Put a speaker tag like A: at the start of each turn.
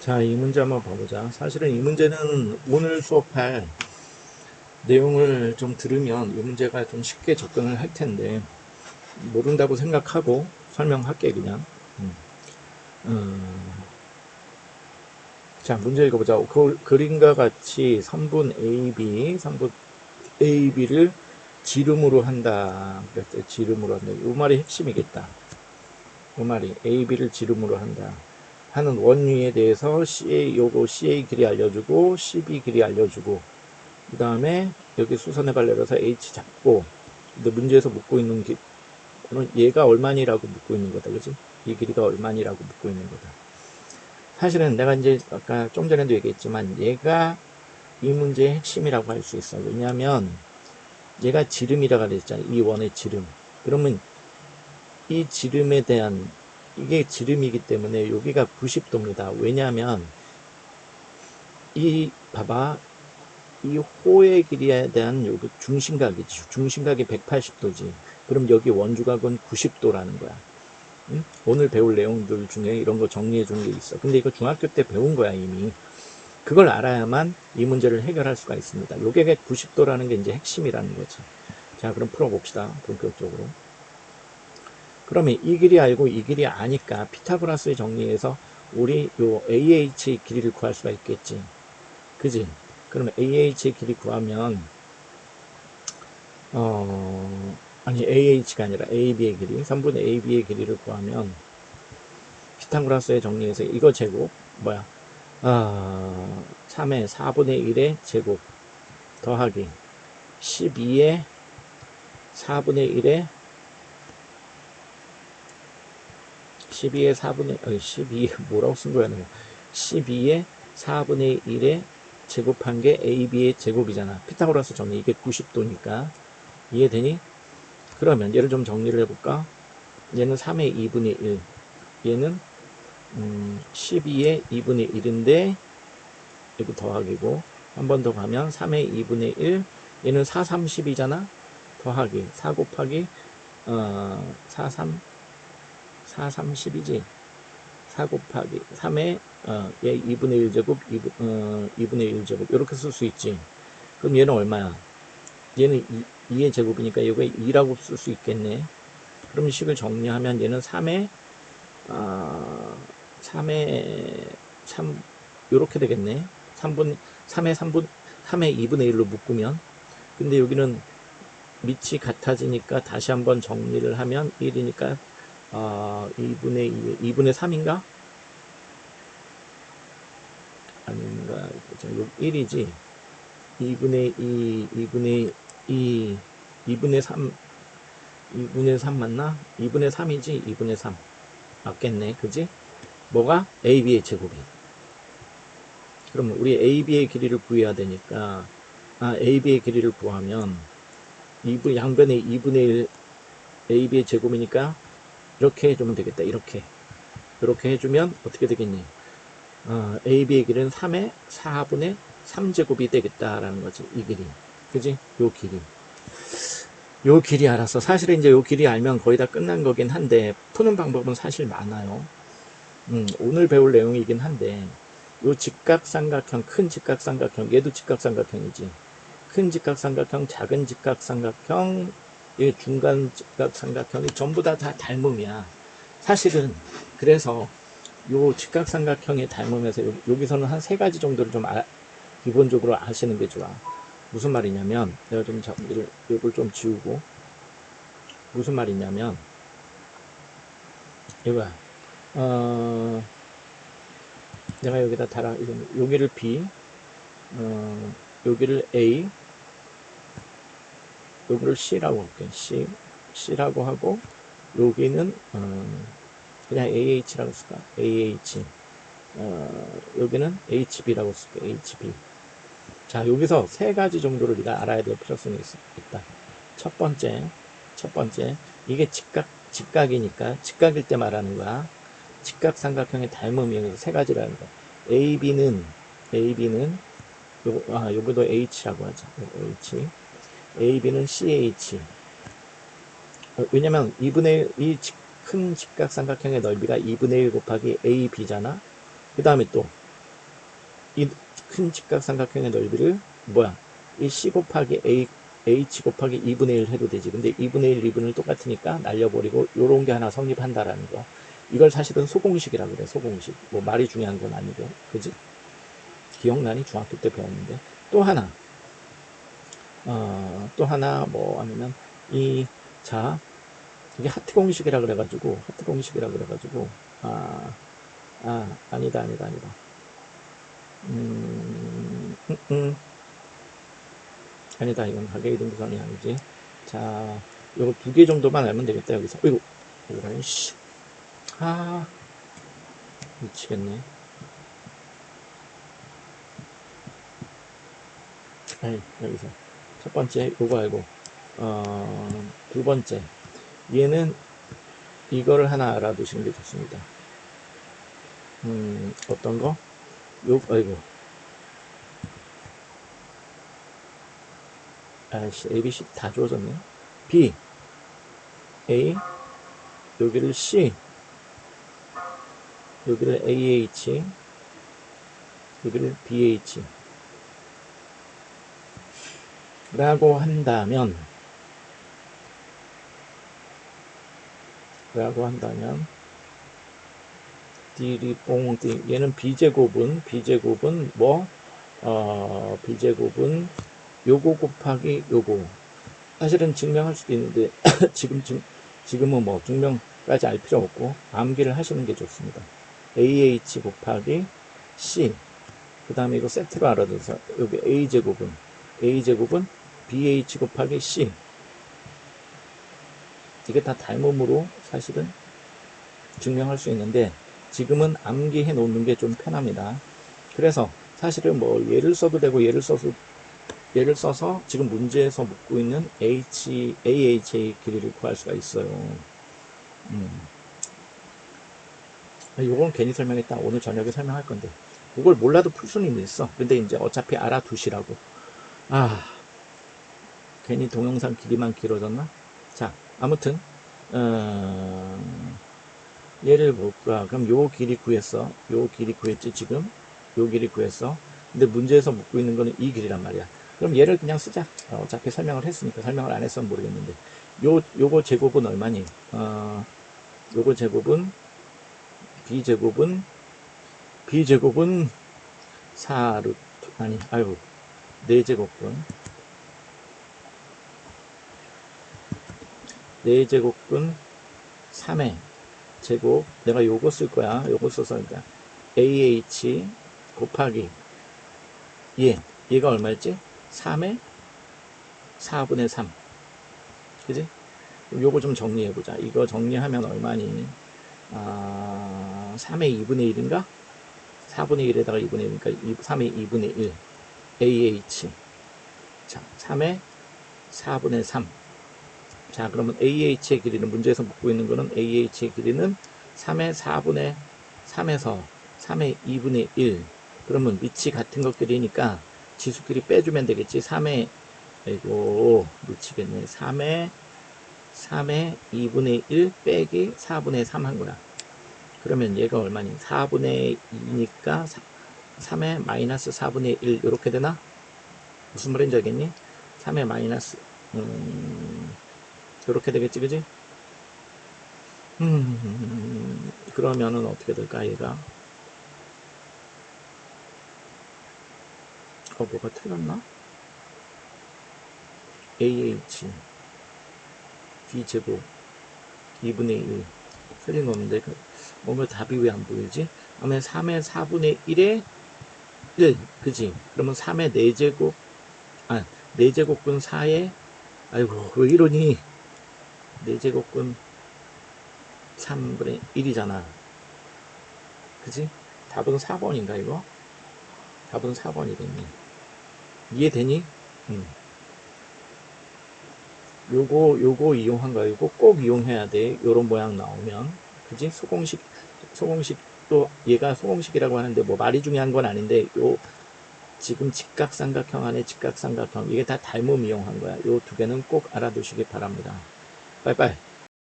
A: 자, 이 문제 한번 봐보자. 사실은 이 문제는 오늘 수업할 내용을 좀 들으면 이 문제가 좀 쉽게 접근을 할 텐데, 모른다고 생각하고 설명할게, 그냥. 음. 음. 자, 문제 읽어보자. 그, 그림과 같이 선분 AB, 선분 AB를 지름으로 한다. 그랬대, 지름으로 한다. 이 말이 핵심이겠다. 이 말이 AB를 지름으로 한다. 하는 원리에 대해서 CA 요거 CA 길이 알려주고 CB 길이 알려주고 그 다음에 여기 수선의 발레라서 H 잡고 근데 문제에서 묻고 있는 길은 얘가 얼마니라고 묻고 있는 거다 그지? 이 길이가 얼마니라고 묻고 있는 거다. 사실은 내가 이제 아까 좀 전에도 얘기했지만 얘가 이 문제의 핵심이라고 할 수 있어 왜냐하면 얘가 지름이라고 그랬잖아 이 원의 지름. 그러면 이 지름에 대한 이게 지름이기 때문에 여기가 90도입니다. 왜냐하면 이 봐봐 이 호의 길이에 대한 여기 중심각이지 중심각이 180도지. 그럼 여기 원주각은 90도라는 거야. 응? 오늘 배울 내용들 중에 이런 거 정리해 주는 게 있어. 근데 이거 중학교 때 배운 거야 이미. 그걸 알아야만 이 문제를 해결할 수가 있습니다. 요게 90도라는 게 이제 핵심이라는 거지. 자, 그럼 풀어봅시다. 본격적으로. 그러면 이 길이 알고 이 길이 아니까 피타고라스의 정리에서 우리 요 AH의 길이를 구할 수가 있겠지. 그지? 그러면 AH의 길이 구하면 어 아니 AH가 아니라 AB의 길이 3분의 AB의 길이를 구하면 피타고라스의 정리에서 이거 제곱 뭐야 어, 3의 4분의 1의 제곱 더하기 12의 4분의 1의 12의 4분의, 아니, 12, 뭐라고 쓴 거야, 너. 12의 4분의 1에 제곱한 게 AB의 제곱이잖아. 피타고라스 정리, 이게 90도니까. 이해되니? 그러면 얘를 좀 정리를 해볼까? 얘는 3의 2분의 1. 얘는, 음, 12의 2분의 1인데, 이거 더하기고, 한 번 더 가면 3의 2분의 1. 얘는 4, 3, 10이잖아? 더하기. 4 곱하기, 어, 4, 3, 4, 3, 10이지. 4 곱하기 3에 어, 얘 2분의 1제곱, 2분, 어, 2분의 1제곱 이렇게 쓸 수 있지. 그럼 얘는 얼마야? 얘는 2, 2의 제곱이니까 이거 2라고 쓸 수 있겠네. 그럼 식을 정리하면 얘는 3에 어, 3에 3 이렇게 되겠네. 3분 3에 3분 3에 2분의 1로 묶으면 근데 여기는 밑이 같아지니까 다시 한번 정리를 하면 1이니까 아, 2분의 2, 2분의 3인가? 아닌가? 1이지. 2분의 2, 2분의 2, 2분의 3, 2분의 3 맞나? 2분의 3이지? 2분의 3. 맞겠네. 그지? 뭐가? AB의 제곱이. 그러면 우리 AB의 길이를 구해야 되니까, 아, AB의 길이를 구하면, 2분, 양변에 2분의 1 AB의 제곱이니까, 이렇게 해주면 되겠다. 이렇게. 이렇게 해주면 어떻게 되겠니? 어, AB의 길이는 3의 4분의 3제곱이 되겠다라는 거지. 이 길이. 그지? 요 길이. 요 길이 알았어. 사실은 이제 요 길이 알면 거의 다 끝난 거긴 한데, 푸는 방법은 사실 많아요. 음, 오늘 배울 내용이긴 한데, 요 직각삼각형, 큰 직각삼각형, 얘도 직각삼각형이지. 큰 직각삼각형, 작은 직각삼각형, 이 중간 직각삼각형이 전부 다, 다 닮음이야. 사실은 그래서 요 직각삼각형의 닮음에서 요- 여기서는 한 세 가지 정도를 좀 아- 기본적으로 아시는 게 좋아. 무슨 말이냐면 내가 좀 정리를 이걸 좀 지우고 무슨 말이냐면 이거야. 어, 내가 여기다 달아 여기를 B, 어, 여기를 A, 여기를 C라고 할게. C, C라고 하고, 여기는, 어, 그냥 AH라고 쓸까? AH. 어, 여기는 HB라고 쓸게. HB. 자, 여기서 세 가지 정도를 네가 알아야 될 필요성이 있, 있다. 첫 번째, 첫 번째, 이게 직각, 직각이니까, 직각일 때 말하는 거야. 직각 삼각형의 닮음이 세 가지라는 거야. AB는, AB는, 요, 아, 여기도 H라고 하자. 요거 H. AB는 CH. 어, 왜냐면 2분의 이큰 직각삼각형의 넓이가 2분의 1 곱하기 AB잖아. 그 다음에 또 이 큰 직각삼각형의 넓이를 뭐야? 이 C 곱하기 A H 곱하기 2분의 1 해도 되지. 근데 2분의 1, 2분의 1 똑같으니까 날려버리고 요런 게 하나 성립한다라는 거. 이걸 사실은 소공식이라 그래. 소공식. 뭐 말이 중요한 건 아니고. 그지? 기억나니? 중학교 때 배웠는데. 또 하나. 어, 또 하나 뭐 아니면 이 자, 이게 하트 공식이라 그래가지고 하트 공식이라 그래가지고 아, 아 아니다 아니다 아니다. 음, 음, 음. 아니다 이건 가계 이등분선이 아니지. 자, 요거 두 개 정도만 알면 되겠다 여기서. 어이구, 이거는 씨. 아, 미치겠네. 아이, 여기서 첫 번째 요거 알고 어, 두 번째 얘는 이거를 하나 알아두시는 게 좋습니다. 음, 어떤 거? 요, 아이고. 아이씨, ABC 다 주어졌네. B, A, 여기를 C, 여기를 AH, 여기를 BH. 라고 한다면, 라고 한다면, 디리뽕, 디, 얘는 B제곱은, B제곱은 뭐, 어, B제곱은 요거 곱하기 요거. 사실은 증명할 수도 있는데, 지금, 지금, 지금은 뭐 증명까지 알 필요 없고, 암기를 하시는 게 좋습니다. AH 곱하기 C. 그 다음에 이거 세트로 알아둬서, 여기 A제곱은, A제곱은 BH 곱하기 C. 이게 다 닮음으로 사실은 증명할 수 있는데, 지금은 암기해 놓는 게 좀 편합니다. 그래서 사실은 뭐 예를 써도 되고 예를 써서 예를 써서 지금 문제에서 묻고 있는 H, AH의 길이를 구할 수가 있어요. 음. 요건 괜히 설명했다. 오늘 저녁에 설명할 건데. 그걸 몰라도 풀 수는 있어. 근데 이제 어차피 알아두시라고. 아, 괜히 동영상 길이만 길어졌나? 자, 아무튼, 어, 얘를 볼까? 그럼 요 길이 구했어. 요 길이 구했지, 지금? 요 길이 구했어. 근데 문제에서 묻고 있는 거는 이 길이란 말이야. 그럼 얘를 그냥 쓰자. 어, 어차피 설명을 했으니까 설명을 안 했으면 모르겠는데. 요, 요거 제곱은 얼마니? 어, 요거 제곱은, B제곱은, B제곱은 4루트, 아니, 아유, 4제곱분. 4제곱분 3의 제곱. 내가 요거 쓸 거야. 요거 써서, 일단 AH 곱하기, 얘. 얘가 얼마였지? 3의 4분의 3. 그지? 요거 좀 정리해보자. 이거 정리하면 얼마니? 아, 3의 2분의 1인가? 4분의 1에다가 2분의 1이니까 3의 2분의 1. AH. 자, 3의 4분의 3. 자, 그러면 AH의 길이는, 문제에서 묻고 있는 거는 AH의 길이는 3의 4분의 3에서 3의 2분의 1. 그러면 밑이 같은 것끼리니까 지수끼리 빼주면 되겠지. 3의, 아이고, 미치겠네. 3의, 3의 2분의 1 빼기 4분의 3 한 거야. 그러면 얘가 얼마니? 4분의 2니까 3 의 마이너스 4분의 1 이렇게 되나? 무슨 말인지 알겠니? 3의 마이너스 음, 이렇게 되겠지 그지? 음, 그러면은 어떻게 될까 얘가? 어 뭐가 틀렸나? AH B제곱 2분의 1 틀린 거 없는데 그 뭔가 답이 왜 안 보이지? 그러면 3의 4분의 1에 1 그지? 그러면 3의 4제곱 아 4제곱분 4에 아이고 왜 이러니 4제곱분 3분의 1이잖아 그지? 답은 4번인가 이거? 답은 4번이겠네 이해되니? 음. 요거 요거 이용한 거 이거 꼭 이용해야 돼 요런 모양 나오면 그지? 소공식 소공식도 얘가 소공식이라고 하는데 뭐 말이 중요한 건 아닌데 요 지금 직각삼각형 안에 직각삼각형 이게 다 닮음 이용한 거야 요 두 개는 꼭 알아두시기 바랍니다 빠이빠이